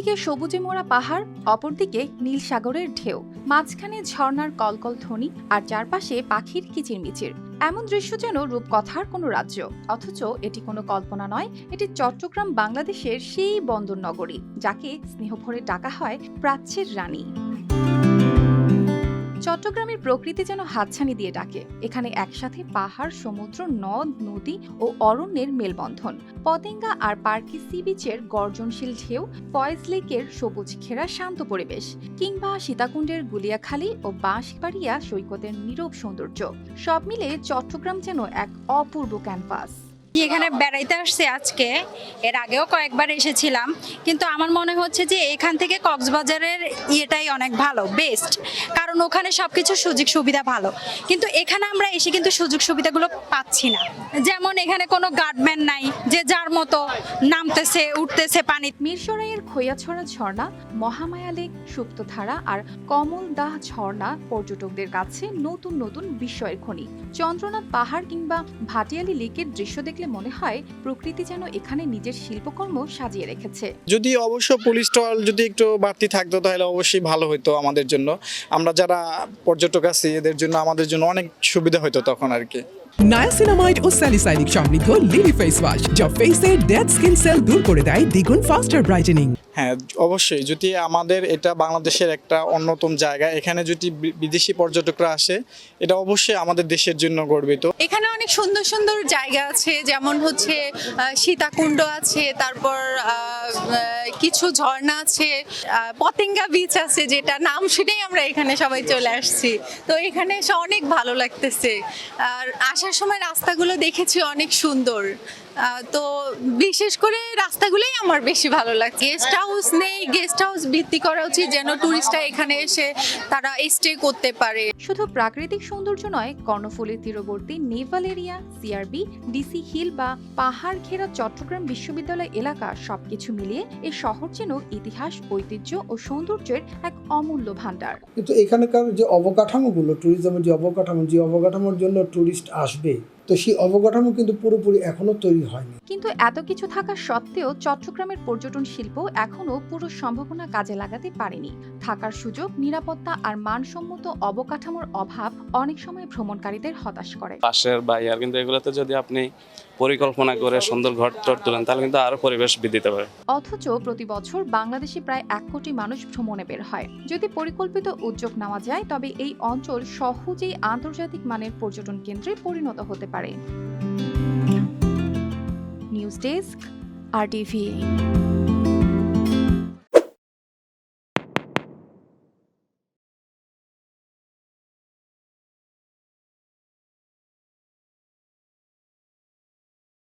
একদিকে সবুজে মোড়া পাহাড়, অপরদিকে নীল সাগরের ঢেউ। মাঝখানে ঝর্ণার কলকল ধ্বনি আর চারপাশে পাখির কিচিরমিচির। এমন দৃশ্য যেন রূপকথার কোনো রাজ্য। অথচ এটি কোনো কল্পনা নয়, এটি চট্টগ্রাম, বাংলাদেশের সেই বন্দর নগরী, যাকে স্নেহভরে ডাকা হয় প্রাচ্যের রানী। চট্টগ্রামের প্রকৃতি যেন হাতছানি দিয়ে ডাকে। এখানে একসাথে পাহাড়, সমুদ্র, নদ, নদী ও অরণ্যের মেলবন্ধন। পতেঙ্গা আর পার্কি সি বিচের গর্জনশীল ঢেউ ফয়েজ লেকের সবুজ ঘেরা শান্ত পরিবেশ। কিংবা সীতাকুণ্ডের গুলিয়াখালী ও বাঁশবাড়িয়া সৈকতের নীরব সৌন্দর্য। সব মিলে চট্টগ্রাম যেন এক অপূর্ব ক্যানভাস এখানে বেড়াইতে আসছি আজকে। এর আগেও কয়েকবার এসেছিলাম। কিন্তু আমার মনে হচ্ছে যে এখান থেকে কক্সবাজারের ইয়েটাই অনেক ভালো বেস্ট কারণ ওখানে সবকিছু সুযোগ সুবিধা ভালো। কিন্তু এখানে আমরা এসে কিন্তু সুযোগ সুবিধাগুলো পাচ্ছি না। যেমন এখানে কোনো গার্ডম্যান নাই, যে যার মতো নামতেছে, উঠতেছে পানি। মিরসরাইয়ের খৈয়াছড়া ঝর্ণা মহামায়া লেক সুপ্তধারা আর কমল দাহ ঝর্ণা পর্যটকদের কাছে নতুন নতুন বিস্ময়ের খনি। চন্দ্রনাথ পাহাড় কিংবা ভাটিয়ালি লেকের দৃশ্য দেখলে মনে হয় প্রকৃতি যেন এখানে নিজের শিল্পকর্ম সাজিয়ে রেখেছে। যদি অবশ্য পুলিশ টল যদি একটু বাড়তি থাকতো, তাহলে অবশ্যই ভালো হতো আমাদের জন্য। আমরা যারা পর্যটক আছি, এদের জন্য, আমাদের জন্য অনেক সুবিধা হতো তখন আর কি। নায়াসিনামাইড ও স্যালিসাইনিক সমৃদ্ধ লিলি ফেস ওয়াশ যা ফেসের ডেড স্কিন সেল দূর করে দেয় দ্বিগুণ ফাস্টার ব্রাইটেনিং হ্যাঁ অবশ্যই। যদি আমাদের এটা বাংলাদেশের একটা অন্যতম জায়গা এখানে যদি বিদেশি পর্যটকরা আসে এটা অবশ্যই আমাদের দেশের জন্য গর্বিত। এখানে অনেক সুন্দর সুন্দর জায়গা আছে যেমন হচ্ছে আহ, সীতাকুণ্ড আছে তারপর কিছু ঝর্ণা আছে আহ, পতেঙ্গা বিচ আছে যেটা নাম শুনেই আমরা এখানে সবাই চলে আসছি। তো এখানে এসে অনেক ভালো লাগতেছে। আর আসার সময় রাস্তাগুলো দেখেছি অনেক সুন্দর। তো বিশেষ করে রাস্তাগুলোই আমার বেশি ভালো লাগে। গেস্ট হাউস নেই গেস্ট হাউস ভিত্তি করা উচিত যেন টুরিস্টরা এখানে এসে তারা স্টে করতে পারে। শুধু প্রাকৃতিক সৌন্দর্য নয় কর্ণফুলীর তীরবর্তী naval area CRB DC hill বা পাহাড় ঘেরা চট্টগ্রাম বিশ্ববিদ্যালয় এলাকা সবকিছু মিলিয়ে এই শহর যেন ইতিহাস ঐতিহ্য ও সৌন্দর্যের এক অমূল্য ভাণ্ডার। কিন্তু এখানকার যে অবকাঠামোগুলো ট্যুরিজমের যে অবকাঠামো যে অবকাঠামোর জন্য ট্যুরিস্ট আসবে তো সেই অবকাঠামো কিন্তু পুরোপুরি এখনও তৈরি হয়নি। কিন্তু এত কিছু থাকা সত্ত্বেও চট্টগ্রামের পর্যটন শিল্প এখনও পুরো সম্ভাবনা কাজে লাগাতে পারেনি। থাকার সুযোগ নিরাপত্তা আর মানসম্মত অবকাঠামোর অভাব অনেক সময় ভ্রমণকারীদের হতাশ করে। পাশের বা ইয়ার কিন্তু এগুলোতে যদি আপনি পরিকল্পনা করে সুন্দর ঘর টর তোলেন তাহলে কিন্তু আরও পরিবেশ বৃদ্ধি পাবে অথচ প্রতি বছর বাংলাদেশে প্রায় এক কোটি মানুষ ভ্রমণে বের হয়। যদি পরিকল্পিত উদ্যোগ নেওয়া যায় তবে এই অঞ্চল সহজেই আন্তর্জাতিক মানের পর্যটন কেন্দ্রে পরিণত হতে পারে। News desk R TV.